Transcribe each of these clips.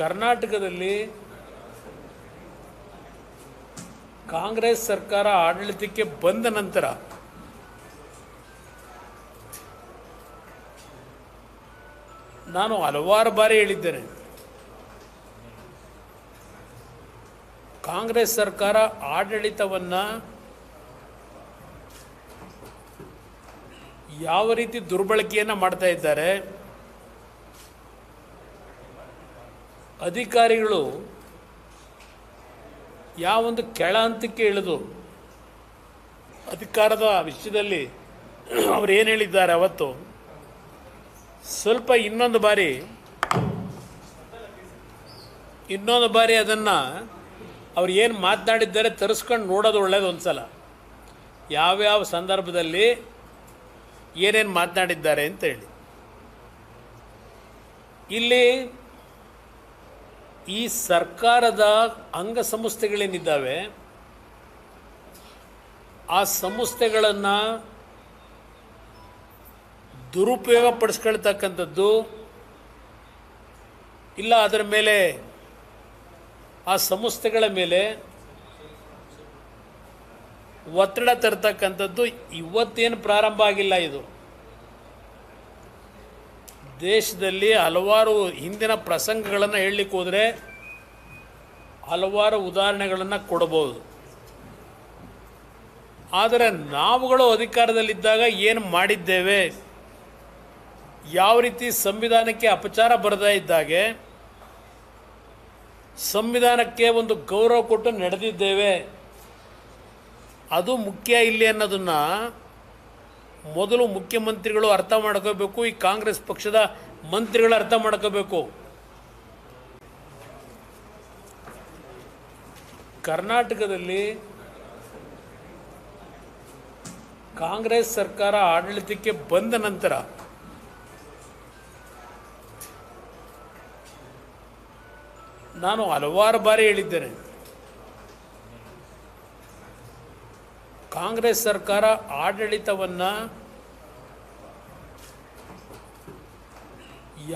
ಕರ್ನಾಟಕದಲ್ಲಿ ಕಾಂಗ್ರೆಸ್ ಸರ್ಕಾರ ಆಡಳಿತಕ್ಕೆ ಬಂದ ನಂತರ ನಾನು ಹಲವಾರು ಬಾರಿ ಹೇಳಿದ್ದೇನೆ, ಕಾಂಗ್ರೆಸ್ ಸರ್ಕಾರ ಆಡಳಿತವನ್ನು ಯಾವ ರೀತಿ ದುರ್ಬಳಕೆಯನ್ನು ಮಾಡ್ತಾ ಇದ್ದಾರೆ ಅಧಿಕಾರಿಗಳು ಯಾವೊಂದು ಕೆಳ ಹಂತಕ್ಕೆ ಇಳಿದು ಅಧಿಕಾರದ ವಿಷಯದಲ್ಲಿ ಅವರು ಏನು ಹೇಳಿದ್ದಾರೆ ಅವತ್ತು? ಸ್ವಲ್ಪ ಇನ್ನೊಂದು ಬಾರಿ ಇನ್ನೊಂದು ಬಾರಿ ಅದನ್ನು ಅವ್ರು ಏನು ಮಾತನಾಡಿದ್ದಾರೆ ತರಿಸ್ಕೊಂಡು ನೋಡೋದು ಒಳ್ಳೇದು ಒಂದ್ಸಲ. ಯಾವ್ಯಾವ ಸಂದರ್ಭದಲ್ಲಿ ಏನೇನು ಮಾತನಾಡಿದ್ದಾರೆ ಅಂತೇಳಿ ಇಲ್ಲಿ ಈ ಸರ್ಕಾರದ ಅಂಗಸಂಸ್ಥೆಗಳೇನಿದ್ದಾವೆ ಆ ಸಂಸ್ಥೆಗಳನ್ನು ದುರುಪಯೋಗ ಪಡಿಸ್ಕೊಳ್ತಕ್ಕಂಥದ್ದು, ಇಲ್ಲ ಅದರ ಮೇಲೆ, ಆ ಸಂಸ್ಥೆಗಳ ಮೇಲೆ ಒತ್ತಡ ತರ್ತಕ್ಕಂಥದ್ದು ಇವತ್ತೇನು ಪ್ರಾರಂಭ ಆಗಿಲ್ಲ ಇದು. ದೇಶದಲ್ಲಿ ಹಲವಾರು ಹಿಂದಿನ ಪ್ರಸಂಗಗಳನ್ನು ಹೇಳಲಿಕ್ಕೆ ಹೋದರೆ ಹಲವಾರು ಉದಾಹರಣೆಗಳನ್ನು ಕೊಡಬಹುದು ಆದರೆ ನಾವುಗಳು ಅಧಿಕಾರದಲ್ಲಿದ್ದಾಗ ಏನು ಮಾಡಿದ್ದೇವೆ? ಯಾವ ರೀತಿ ಸಂವಿಧಾನಕ್ಕೆ ಅಪಚಾರ ಬರದೇ ಇದ್ದಾಗೆ? ಸಂವಿಧಾನಕ್ಕೆ ಒಂದು ಗೌರವ ಕೊಟ್ಟು ನಡೆದಿದ್ದೇವೆ. ಅದು ಮುಖ್ಯ ಇಲ್ಲಿ ಅನ್ನೋದನ್ನು ಮೊದಲು ಮುಖ್ಯಮಂತ್ರಿಗಳು ಅರ್ಥ ಮಾಡ್ಕೋಬೇಕು, ಈ ಕಾಂಗ್ರೆಸ್ ಪಕ್ಷದ ಮಂತ್ರಿಗಳು ಅರ್ಥ ಮಾಡ್ಕೋಬೇಕು. ಕರ್ನಾಟಕದಲ್ಲಿ ಕಾಂಗ್ರೆಸ್ ಸರ್ಕಾರ ಆಡಳಿತಕ್ಕೆ ಬಂದ ನಂತರ ನಾನು ಹಲವಾರು ಬಾರಿ ಹೇಳಿದ್ದೇನೆ ಕಾಂಗ್ರೆಸ್ ಸರ್ಕಾರ ಆಡಳಿತವನ್ನು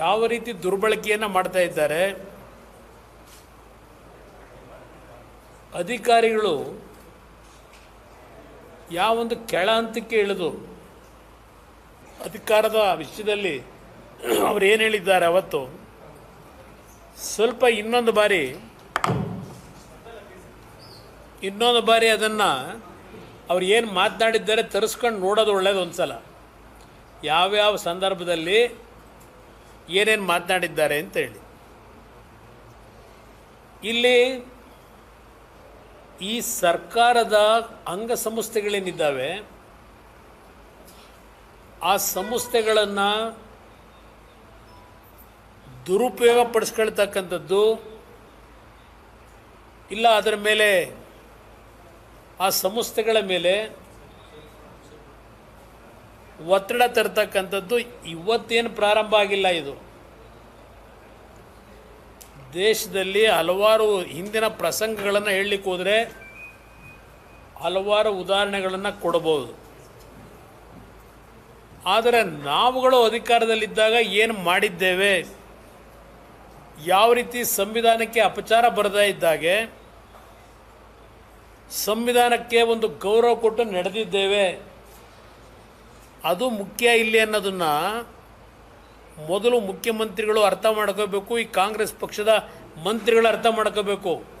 ಯಾವ ರೀತಿ ದುರ್ಬಳಕೆಯನ್ನು ಮಾಡ್ತಾ ಇದ್ದಾರೆ, ಅಧಿಕಾರಿಗಳು ಯಾವೊಂದು ಕೆಳ ಹಂತಕ್ಕೆ ಇಳಿದು ಅಧಿಕಾರದ ವಿಷಯದಲ್ಲಿ ಅವ್ರು ಏನು ಹೇಳಿದ್ದಾರೆ ಅವತ್ತು, ಸ್ವಲ್ಪ ಇನ್ನೊಂದು ಬಾರಿ ಇನ್ನೊಂದು ಬಾರಿ ಅದನ್ನು ಅವ್ರು ಏನು ಮಾತನಾಡಿದ್ದಾರೆ ತರಿಸ್ಕೊಂಡು ನೋಡೋದು ಒಳ್ಳೇದು ಒಂದ್ಸಲ. ಯಾವ್ಯಾವ ಸಂದರ್ಭದಲ್ಲಿ ಏನೇನು ಮಾತನಾಡಿದ್ದಾರೆ ಅಂತ ಹೇಳಿ. ಇಲ್ಲಿ ಈ ಸರ್ಕಾರದ ಅಂಗಸಂಸ್ಥೆಗಳೇನಿದ್ದಾವೆ ಆ ಸಂಸ್ಥೆಗಳನ್ನು ದುರುಪಯೋಗ ಪಡಿಸ್ಕೊಳ್ತಕ್ಕಂಥದ್ದು ಇಲ್ಲ ಅದರ ಮೇಲೆ ಆ ಸಂಸ್ಥೆಗಳ ಮೇಲೆ ಒತ್ತಡ ತರ್ತಕ್ಕಂಥದ್ದು ಇವತ್ತೇನು ಪ್ರಾರಂಭ ಆಗಿಲ್ಲ ಇದು. ದೇಶದಲ್ಲಿ ಹಲವಾರು ಹಿಂದಿನ ಪ್ರಸಂಗಗಳನ್ನು ಹೇಳಲಿಕ್ಕೆ ಹೋದರೆ ಹಲವಾರು ಉದಾಹರಣೆಗಳನ್ನು ಕೊಡಬಹುದು ಆದರೆ ನಾವುಗಳು ಅಧಿಕಾರದಲ್ಲಿದ್ದಾಗ ಏನು ಮಾಡಿದ್ದೇವೆ? ಯಾವ ರೀತಿ ಸಂವಿಧಾನಕ್ಕೆ ಅಪಚಾರ ಬರದೇ ಇದ್ದಾಗೆ? ಸಂವಿಧಾನಕ್ಕೆ ಒಂದು ಗೌರವ ಕೊಟ್ಟು ನಡೆದಿದ್ದೇವೆ. ಅದು ಮುಖ್ಯ ಇಲ್ಲಿ ಅನ್ನೋದನ್ನು ಮೊದಲು ಮುಖ್ಯಮಂತ್ರಿಗಳು ಅರ್ಥ ಮಾಡ್ಕೋಬೇಕು, ಈ ಕಾಂಗ್ರೆಸ್ ಪಕ್ಷದ ಮಂತ್ರಿಗಳು ಅರ್ಥ ಮಾಡ್ಕೋಬೇಕು.